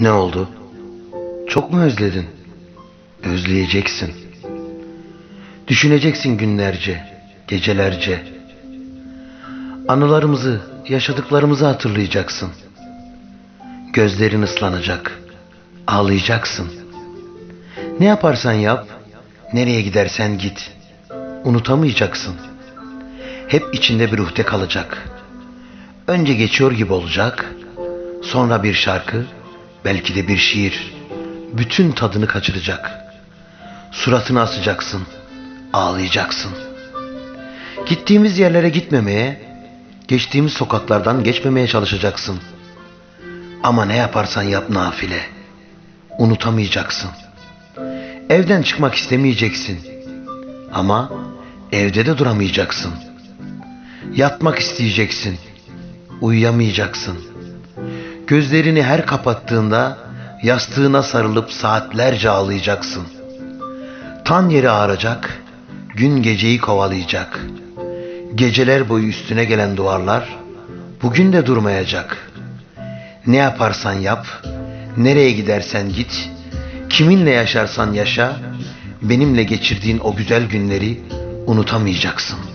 Ne oldu? Çok mu özledin? Özleyeceksin. Düşüneceksin günlerce, gecelerce. Anılarımızı, yaşadıklarımızı hatırlayacaksın. Gözlerin ıslanacak. Ağlayacaksın. Ne yaparsan yap, nereye gidersen git. Unutamayacaksın. Hep içinde bir uhde kalacak. Önce geçiyor gibi olacak. Sonra bir şarkı, belki de bir şiir. Bütün tadını kaçıracak. Suratını asacaksın. Ağlayacaksın. Gittiğimiz yerlere gitmemeye, geçtiğimiz sokaklardan geçmemeye çalışacaksın. Ama ne yaparsan yap nafile. Unutamayacaksın. Evden çıkmak istemeyeceksin. Ama evde de duramayacaksın. Yatmak isteyeceksin. Uyuyamayacaksın. Gözlerini her kapattığında yastığına sarılıp saatlerce ağlayacaksın. Tan yeri ağracak, gün geceyi kovalayacak. Geceler boyu üstüne gelen duvarlar bugün de durmayacak. Ne yaparsan yap, nereye gidersen git, kiminle yaşarsan yaşa, benimle geçirdiğin o güzel günleri unutamayacaksın.''